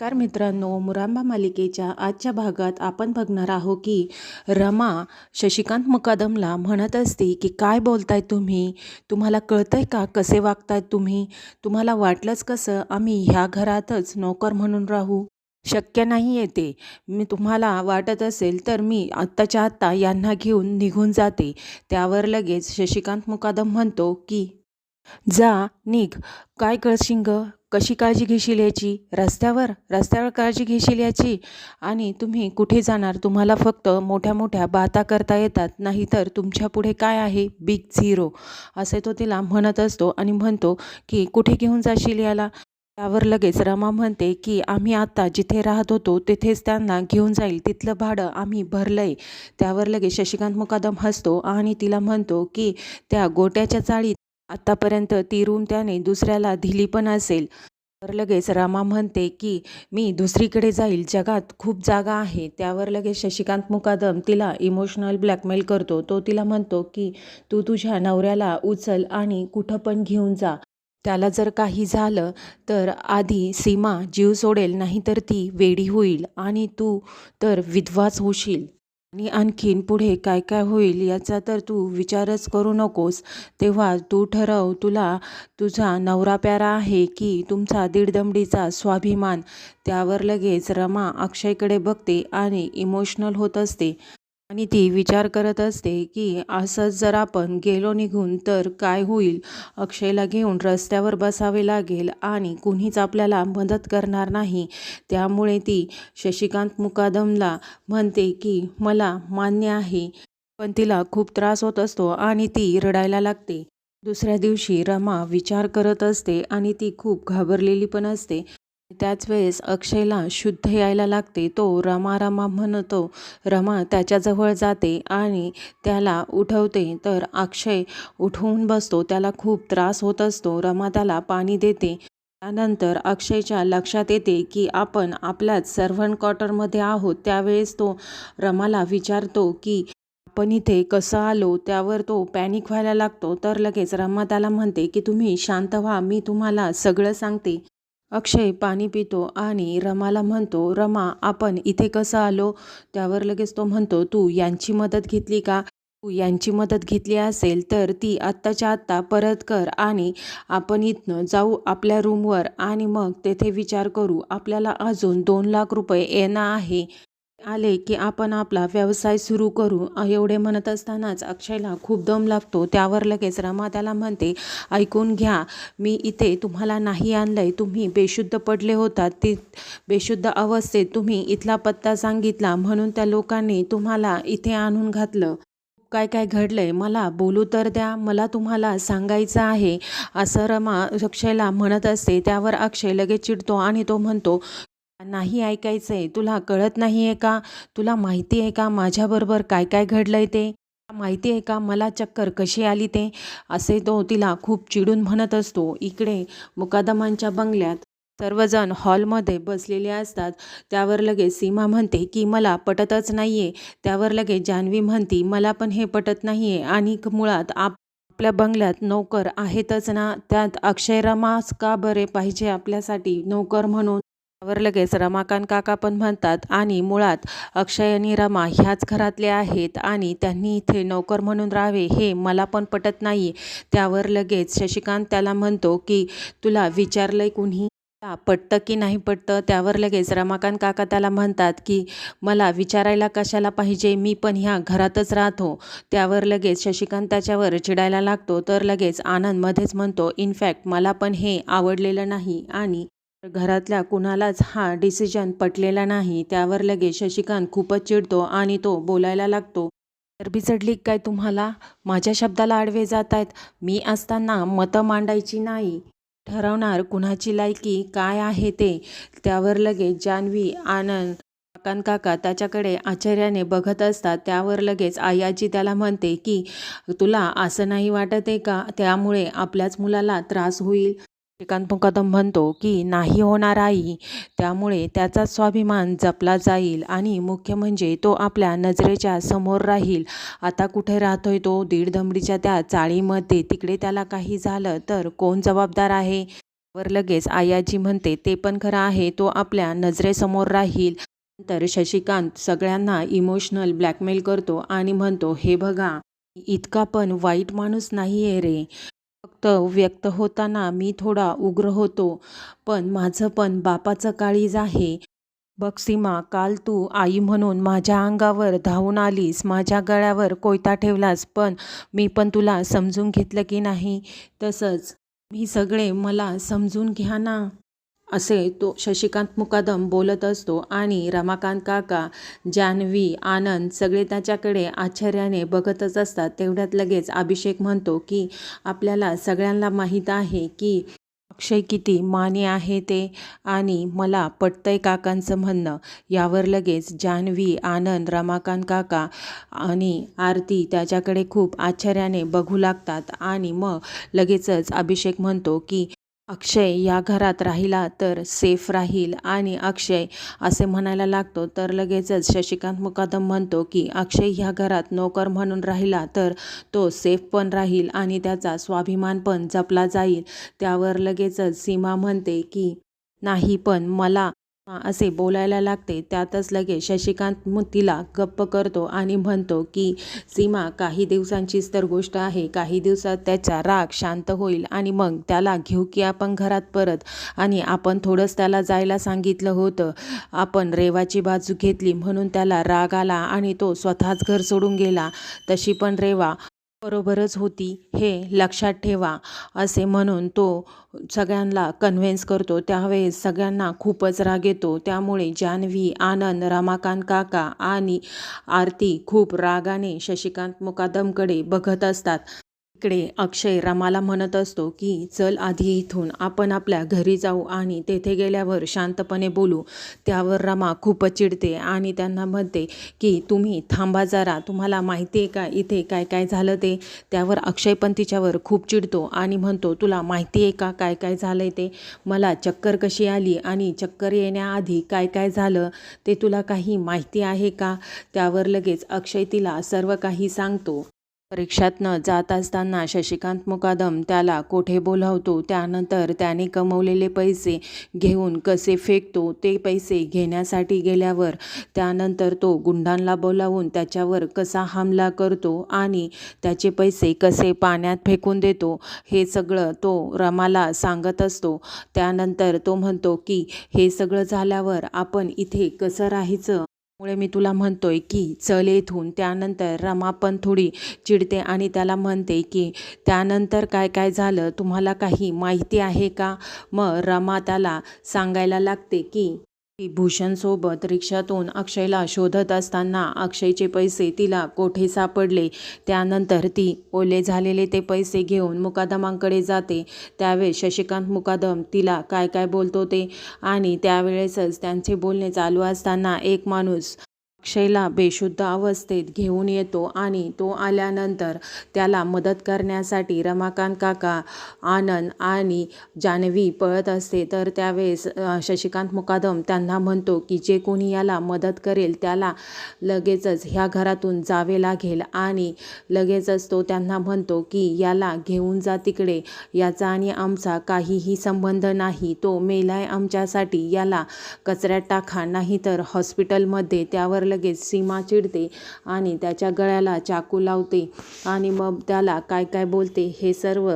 नमस्कार मित्रांनो मुरांबा मालिकेच्या आजच्या भागात आपण बघणार आहो की रमा शशिकांत मुकादमला म्हणत असते की काय बोलताय तुम्ही? तुम्हाला कळतंय का? कसे वागतायत तुम्ही? तुम्हाला वाटलंच कसं? आम्ही ह्या घरातच नोकर म्हणून राहू? शक्य नाही येते. मी तुम्हाला वाटत असेल तर मी आत्ताच्या आत्ता यांना घेऊन निघून जाते. त्यावर लगेच शशिकांत मुकादम म्हणतो की जा निघ. काय कळशिंग कशी काळजी घेशील याची? रस्त्यावर? रस्त्यावर काळजी घेशील याची? आणि तुम्ही कुठे जाणार? तुम्हाला फक्त मोठ्या मोठ्या बाता करता येतात नाहीतर तुमच्यापुढे काय आहे? बिग झिरो असे तो तिला म्हणत असतो आणि म्हणतो की कुठे घेऊन जाशील याला? त्यावर लगेच रमा म्हणते की आम्ही आत्ता जिथे राहत होतो तिथेच त्यांना घेऊन जाईल. तिथलं भाडं आम्ही भरलं आहे त्यावर लगेच शशिकांत मुकादम हसतो आणि तिला म्हणतो की त्या गोट्याच्या चाळीत आत्तापर्यंत ती रूम त्याने दुसऱ्याला दिली पण असेल. तर लगेच रामा म्हणते की मी दुसरीकडे जाईल. जगात खूप जागा आहे. त्यावर लगेच शशिकांत मुकादम तिला इमोशनल ब्लॅकमेल करतो. तो तिला म्हणतो की तू तुझ्या नवऱ्याला उचल आणि कुठं पण घेऊन जा. त्याला जर काही झालं तर आधी सीमा जीव सोडेल नाहीतर ती वेडी होईल आणि तू तर विधवाच होशील. आणि आणखीन पुढे काय काय होईल याचा तर तू विचारच करू नकोस. तेव्हा तू ठरव तुला तुझा नवरा प्यारा आहे की तुमचा दीडदमडीचा स्वाभिमान. त्यावर लगेच रमा अक्षयकडे बघते आणि इमोशनल होत असते. आणि ती विचार करत असते की असंच जर आपण गेलो निघून तर काय होईल? अक्षयला घेऊन रस्त्यावर बसावे लागेल आणि कुणीच आपल्याला मदत करणार नाही. त्यामुळे ती शशिकांत मुकादमला म्हणते की मला मान्य आहे. पण तिला खूप त्रास होत असतो आणि ती रडायला लागते. दुसऱ्या दिवशी रमा विचार करत असते आणि ती खूप घाबरलेली पण असते. त्याच वेळेस अक्षयला शुद्ध यायला लागते. तो रमा रमा म्हणतो रमा त्याच्याजवळ जाते आणि त्याला उठवते. तर अक्षय उठवून बसतो. त्याला खूप त्रास होत असतो. रमा त्याला पाणी देते. त्यानंतर अक्षयच्या लक्षात येते की आपण आपल्याच सर्व्हंट क्वार्टरमध्ये आहोत. त्यावेळेस तो रमाला विचारतो की आपण इथे कसं आलो? त्यावर तो पॅनिक व्हायला लागतो. तर लगेच रमा त्याला म्हणते की तुम्ही शांत व्हा. मी तुम्हाला सगळं सांगते. अक्षय पाणी पितो आणि रमाला म्हणतो रमा आपण इथे कसं आलो? त्यावर लगेच तो म्हणतो तू यांची मदत घेतली का? तू यांची मदत घेतली असेल तर ती आत्ताच्या आत्ता परत कर आणि आपण इथनं जाऊ आपल्या रूमवर आणि मग तेथे विचार करू. आपल्याला अजून दोन लाख रुपये येणं आहे. आले की आपण आपला व्यवसाय सुरू करू. एवढे म्हणत असतानाच अक्षयला खूप दम लागतो. त्यावर लगेच रमा त्याला म्हणते ऐकून घ्या मी इथे तुम्हाला नाही आणलंय. तुम्ही बेशुद्ध पडले होतात. ते बेशुद्ध अवस्थेत तुम्ही इथला पत्ता सांगितला. म्हणून त्या लोकांनी तुम्हाला इथे आणून घातलं. काय काय घडलंय मला बोलू तर द्या. मला तुम्हाला सांगायचं आहे. असं रमा अक्षयला म्हणत असते. त्यावर अक्षय लगेच चिडतो आणि तो म्हणतो नाही ऐकायचं आहे तुला कळत नाही आहे का? तुला माहिती आहे का माझ्याबरोबर काय काय घडलं आहे ते? माहिती आहे का मला चक्कर कशी आली ते? असे तो तिला खूप चिडून म्हणत असतो. इकडे मुकादमांच्या बंगल्यात सर्वजण हॉलमध्ये बसलेले असतात. त्यावर लगेच सीमा म्हणते की मला पटतच नाही आहे त्यावर लगेच जान्हवी म्हणती मला पण हे पटत नाही आहे आणि मुळात आप आपल्या बंगल्यात नोकर आहेतच ना? त्यात अक्षयरमास का बरे पाहिजे आपल्यासाठी नोकर म्हणून? त्यावर लगेच रमाकांत काका पण म्हणतात आणि मुळात अक्षय आणि रमा ह्याच घरातले आहेत आणि त्यांनी इथे नोकर म्हणून राहावे हे मला पण पटत नाही. त्यावर लगेच शशिकांत त्याला म्हणतो की तुला विचारलंय कुणी? पटतं की नाही पटतं? त्यावर लगेच रमाकांत काका त्याला म्हणतात की मला विचारायला कशाला पाहिजे? मी पण ह्या घरातच राहतो. त्यावर लगेच शशिकांत त्याच्यावर चिडायला लागतो तर लगेच आनंद मध्येच म्हणतो इनफॅक्ट मला पण हे आवडलेलं नाही आणि घरातल्या कुणालाच हा डिसिजन पटलेला नाही. त्यावर लगेच शशिकांत खूपच चिडतो आणि तो बोलायला लागतो चरबी चढली काय तुम्हाला? माझ्या शब्दाला आडवे जात आहेत मी असताना मतं मांडायची नाही. ठरवणार कुणाची लायकी काय आहे ते? त्यावर लगेच जान्हवी आनंद काकान काका त्याच्याकडे आश्चर्याने बघत असतात. त्यावर लगेच आयाजी त्याला म्हणते की तुला असं नाही वाटत आहे का? त्यामुळे आपल्याच मुलाला त्रास होईल. श्रीकांत मुकादम म्हणतो की नाही होणार आई. त्यामुळे त्याचा स्वाभिमान जपला जाईल आणि मुख्य म्हणजे तो आपल्या नजरेच्या समोर राहील. आता कुठे राहतोय तो? दीड धमडीच्या त्या चाळीमध्ये. तिकडे त्याला काही झालं तर कोण जबाबदार आहे? वर लगेच आयाजी म्हणते ते पण खरं आहे. तो आपल्या नजरेसमोर राहील. नंतर शशिकांत सगळ्यांना इमोशनल ब्लॅकमेल करतो आणि म्हणतो हे बघा इतका पण वाईट माणूस नाही आहे रे. फक्त व्यक्त होताना मी थोडा उग्र होतो पण माझं पण बापाचं काळीज आहे. बघ काल तू आई म्हणून माझ्या अंगावर धावून आलीस माझ्या गळ्यावर कोयता ठेवलास पण मी पण तुला समजून घेतलं की नाही? तसंच मी सगळे मला समजून घ्या ना. असे तो शशिकांत मुकादम बोलत असतो आणि रमाकांत काका जान्हवी आनंद सगळे त्याच्याकडे आश्चर्याने बघतच असतात. तेवढ्यात लगेच अभिषेक म्हणतो की आपल्याला सगळ्यांना माहीत आहे की अक्षय किती माने आहे ते आणि मला पटतंय काकांचं म्हणणं यावर लगेच जान्हवी आनंद रमाकांत काका आणि आरती त्याच्याकडे खूप आश्चर्याने बघू लागतात आणि मग लगेचच अभिषेक म्हणतो की अक्षय या घरात राहिला तर सेफ राहील आणि अक्षय असे म्हणायला लागतो. तर लगेचच शशिकांत मुकादम म्हणतो की अक्षय ह्या घरात नोकर म्हणून राहिला तर तो सेफ पण राहील आणि त्याचा स्वाभिमान पण जपला जाईल. त्यावर लगेचच सीमा म्हणते की नाही पण मला असे बोलायला लागते. त्यातच लगेच शशिकांत तिला गप्प करतो आणि म्हणतो की सीमा काही दिवसांचीच तर गोष्ट आहे. काही दिवसात त्याचा राग शांत होईल आणि मग त्याला घेऊ की आपण घरात परत. आणि आपण थोडंच त्याला जायला सांगितलं होतं. आपण रेवाची बाजू घेतली म्हणून त्याला राग आला आणि तो स्वतःच घर सोडून गेला. तशी पण रेवा बरोबरच होती हे लक्षात ठेवा असे म्हणून तो सगळ्यांना कन्व्हिन्स करतो. त्यावेळेस सगळ्यांना खूपच राग येतो. त्यामुळे जान्हवी आनंद रमाकांत काका आणि आरती खूप रागाने शशिकांत मुकादमकडे बघत असतात. इकडे अक्षय रमाला म्हणत असतो की चल आधी इथून आपण आपल्या घरी जाऊ आणि तेथे गेल्यावर शांतपणे बोलू त्यावर रमा खूपच चिडते आणि त्यांना म्हणते की तुम्ही थांबा जरा तुम्हाला माहिती आहे का इथे काय काय झालं ते त्यावर अक्षय पण तिच्यावर खूप चिडतो आणि म्हणतो तुला माहिती आहे का काय काय झालं आहे ते? मला चक्कर कशी आली आणि चक्कर येण्याआधी काय काय झालं? ते तुला काही माहिती आहे का त्यावर लगेच अक्षय तिला सर्व काही सांगतो. परीक्षातनं जात असताना शशिकांत मुकादम त्याला कोठे बोलावतो? त्यानंतर त्याने कमवलेले पैसे घेऊन कसे फेकतो? ते पैसे घेण्यासाठी गेल्यावर त्यानंतर तो गुंडांना बोलावून त्याच्यावर कसा हमला करतो आणि त्याचे पैसे कसे पाण्यात फेकून देतो? हे सगळं तो रमाला सांगत असतो. त्यानंतर तो म्हणतो की हे सगळं झाल्यावर आपण इथे कसं राहायचं? मुळे मी तुला म्हणतोय की चल येथून त्यानंतर रमा पण थोडी चिडते आणि त्याला म्हणते की त्यानंतर काय काय झालं? तुम्हाला काही माहिती आहे का? मग रमा त्याला सांगायला लागते की भूषणसोबत रिक्षातून अक्षयला शोधत असताना अक्षयचे पैसे तिला कोठे सापडले? त्यानंतर ती ओले झालेले ते पैसे घेऊन मुकादमांकडे जाते. त्यावेळेस शशिकांत मुकादम तिला काय काय बोलतो ते आणि त्यावेळेसच त्यांचे बोलणे चालू असताना एक माणूस अक्षयला बेशुद्ध अवस्थेत घेऊन येतो आणि तो आल्यानंतर त्याला मदत करण्यासाठी रमाकांत काका आनंद आणि जान्हवी पळत असते. तर त्यावेळेस शशिकांत मुकादम त्यांना म्हणतो की जे कोणी याला मदत करेल त्याला लगेचच ह्या घरातून जावे लागेल आणि लगेचच तो त्यांना म्हणतो की याला घेऊन जा तिकडे. याचा आणि आमचा काहीही संबंध नाही. तो मेलाय आमच्यासाठी याला कचऱ्यात टाका. नाही तर हॉस्पिटलमध्ये त्यावर लगेच सीमा चिडते आणि त्याच्या गळ्याला चाकू लावते आणि मग त्याला काय काय बोलते हे सर्व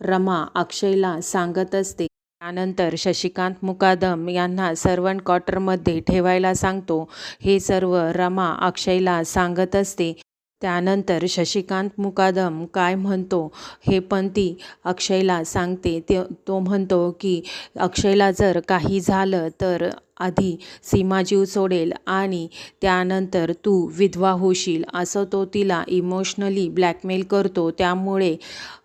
रमा अक्षयला सांगत असते. त्यानंतर शशिकांत मुकादम यांना सर्वंट क्वार्टरमध्ये ठेवायला सांगतो. हे सर्व रमा अक्षयला सांगत असते. त्यानंतर शशिकांत मुकादम काय म्हणतो हे पण ती अक्षयला सांगते. ते तो म्हणतो की अक्षयला जर काही झालं तर आधी सीमा जीव सोडेल आणि त्यानंतर तू विधवा होशील. असं तो तिला इमोशनली ब्लॅकमेल करतो. त्यामुळे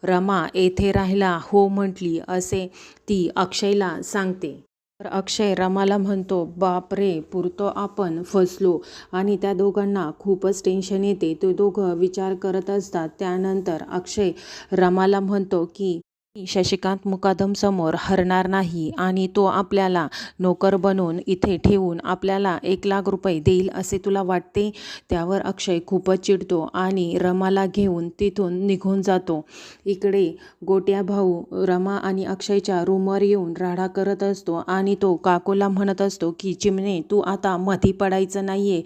रमा येथे राहायला हो म्हटली असे ती अक्षयला सांगते. तर अक्षय रमाला म्हणतो बाप रे पुरतो आपण फसलो. आणि त्या दोघांना खूपच टेन्शन येते. ते दोघं विचार करत असतात. त्यानंतर अक्षय रमाला म्हणतो की शशिकांत मुकादमसमोर हरणार नाही आणि तो आपल्याला नोकर बनवून इथे ठेवून आपल्याला एक लाख रुपये देईल असे तुला वाटते? त्यावर अक्षय खूपच चिडतो आणि रमाला घेऊन तिथून निघून जातो. इकडे गोट्या भाऊ रमा आणि अक्षयच्या रूमवर येऊन राडा करत असतो आणि तो काकूला म्हणत असतो की चिमणे तू आता मधी पडायचं नाहीये.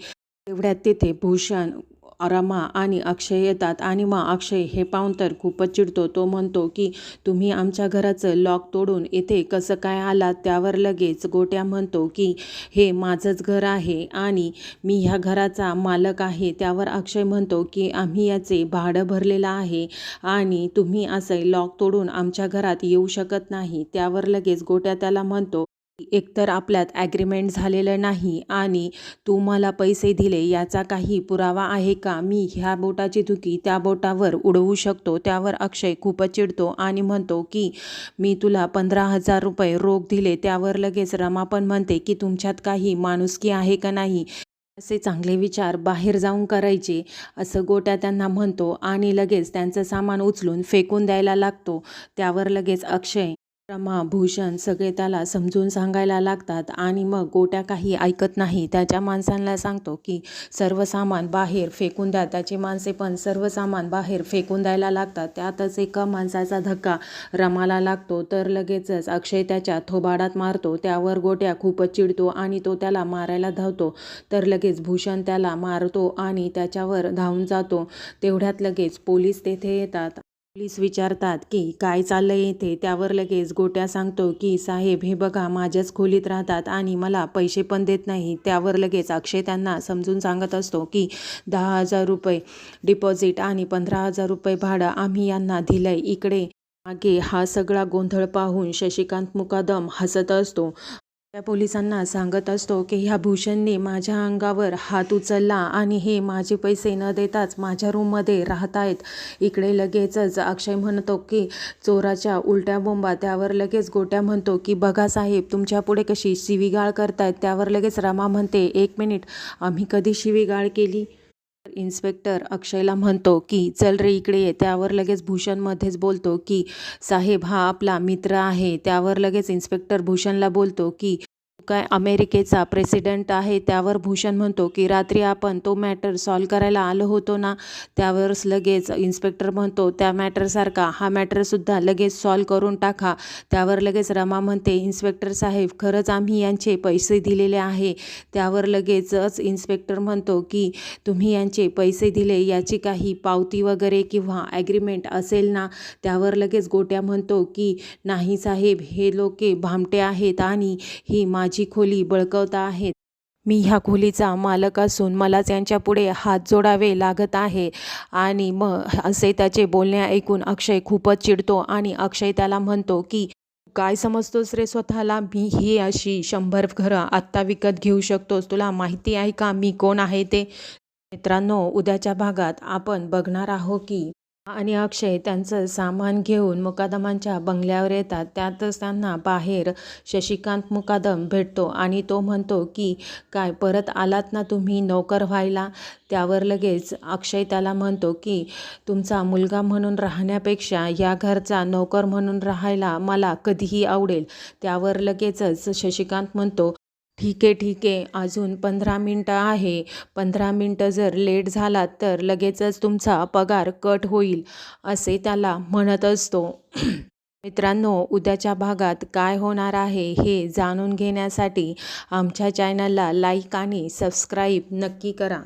तेवढ्यात तिथे भूषण रमा आणि अक्षय येतात. आणि मग अक्षय हे पाहून तर खूपच चिडतो. तो म्हणतो की तुम्ही आमच्या घराचं लॉक तोडून इथे कसं काय आलात? त्यावर लगेच गोट्या म्हणतो की हे माझंच घर आहे आणि मी ह्या घराचा मालक आहे. त्यावर अक्षय म्हणतो की आम्ही याचे भाडं भरलेलं आहे आणि तुम्ही असं लॉक तोडून आमच्या घरात येऊ शकत नाही. त्यावर लगेच गोट्या त्याला म्हणतो एकतर आपल्यात ॲग्रीमेंट झालेलं नाही आणि तू मला पैसे दिले याचा काही पुरावा आहे का? मी ह्या बोटाची धुकी त्या बोटावर उडवू शकतो त्यावर अक्षय खूपच चिडतो आणि म्हणतो की मी तुला पंधरा हजार रुपये रोख दिले त्यावर लगेच रमा पण म्हणते की तुमच्यात काही माणुसकी आहे का नाही? असे चांगले विचार बाहेर जाऊन करायचे असं गोट्या त्यांना म्हणतो आणि लगेच त्यांचं सामान उचलून फेकून द्यायला लागतो त्यावर लगेच अक्षय रमा भूषण सगळे त्याला समजून सांगायला लागतात आणि मग गोट्या काही ऐकत नाही. त्याच्या माणसांना सांगतो की सर्व सामान बाहेर फेकून द्या. त्याचे माणसे पण सर्व सामान बाहेर फेकून द्यायला लागतात. त्यातच एका माणसाचा धक्का रमाला लागतो. तर लगेचच अक्षय त्याच्या थोबाडात मारतो. त्यावर गोट्या खूपच चिडतो आणि तो त्याला मारायला धावतो. तर लगेच भूषण त्याला मारतो आणि त्याच्यावर धावून जातो. तेवढ्यात लगेच पोलीस तेथे येतात. पोलीस विचारतात की काय चाललंय येथे त्यावर लगेच गोट्या सांगतो की साहेब हे बघा माझ्याच खोलीत राहतात आणि मला पैसे पण देत नाही. त्यावर लगेच अक्षय त्यांना समजून सांगत असतो की दहा हजार रुपये डिपॉझिट आणि पंधरा हजार रुपये भाडं आम्ही यांना दिलंय. इकडे मागे हा सगळा गोंधळ पाहून शशिकांत मुकादम हसत असतो. त्या पोलिसांना सांगत असतो की ह्या भूषणने माझ्या अंगावर हात उचलला आणि हे माझे पैसे न देताच माझ्या रूममध्ये राहत आहेत इकडे लगेचच अक्षय म्हणतो की चोराच्या उलट्या बोंबा त्यावर लगेच गोट्या म्हणतो की बघा साहेब तुमच्यापुढे कशी शिवीगाळ करतायत त्यावर लगेच रमा म्हणते एक मिनिट आम्ही कधी शिवीगाळ केली? इन्स्पेक्टर अक्षयला म्हणतो की चल रे इकडे ये. त्यावर लगेच भूषणमध्येच बोलतो की साहेब हा आपला मित्र आहे. त्यावर लगेच इन्स्पेक्टर भूषणला बोलतो की काय अमेरिकेचा प्रेसिडेंट आहे त्यावर भूषण म्हणतो की रात्री आपण तो मॅटर सॉल्व करायला आलो होतो ना त्यावरच लगेच इन्स्पेक्टर म्हणतो त्या मॅटरसारखा हा मॅटरसुद्धा लगेच सॉल्व करून टाका. त्यावर लगेच रमा म्हणते इन्स्पेक्टर साहेब खरंच आम्ही यांचे पैसे दिलेले आहे. त्यावर लगेचच इन्स्पेक्टर म्हणतो की तुम्ही यांचे पैसे दिले याची काही पावती वगैरे किंवा ॲग्रीमेंट असेल ना? त्यावर लगेच गोट्या म्हणतो की नाही साहेब हे लोके भामटे आहेत आणि ही माझी माझी खोली बळकवत आहेत. मी ह्या खोलीचा मालक असून मलाच यांच्यापुढे हात जोडावे लागत आहे. आणि मग असे त्याचे बोलणे ऐकून अक्षय खूपच चिडतो आणि अक्षय त्याला म्हणतो की काय समजतोस रे स्वतःला? मी ही अशी शंभर घरं आत्ता विकत घेऊ शकतोस. तुला माहिती आहे का मी कोण आहे ते? मित्रांनो उद्याच्या भागात आपण बघणार आहोत की आणि अक्षय त्यांचं सामान घेऊन मुकादमांच्या बंगल्यावर येतात. त्यातच त्यांना बाहेर शशिकांत मुकादम भेटतो आणि तो म्हणतो की काय परत आलात ना तुम्ही नोकर व्हायला? त्यावर लगेच अक्षय त्याला म्हणतो की तुमचा मुलगा म्हणून राहण्यापेक्षा या घरचा नोकर म्हणून राहायला मला कधीही आवडेल. त्यावर लगेचच शशिकांत म्हणतो ठीक आहे ठीक आहे. अजून पंधरा मिनटं आहे. पंधरा मिनटं जर लेट झालात तर लगेचच तुमचा पगार कट होईल असे त्याला म्हणत असतो. मित्रांनो उद्याच्या भागात काय होणार आहे हे जाणून घेण्यासाठी आमच्या चॅनलला लाईक आणि सबस्क्राईब नक्की करा.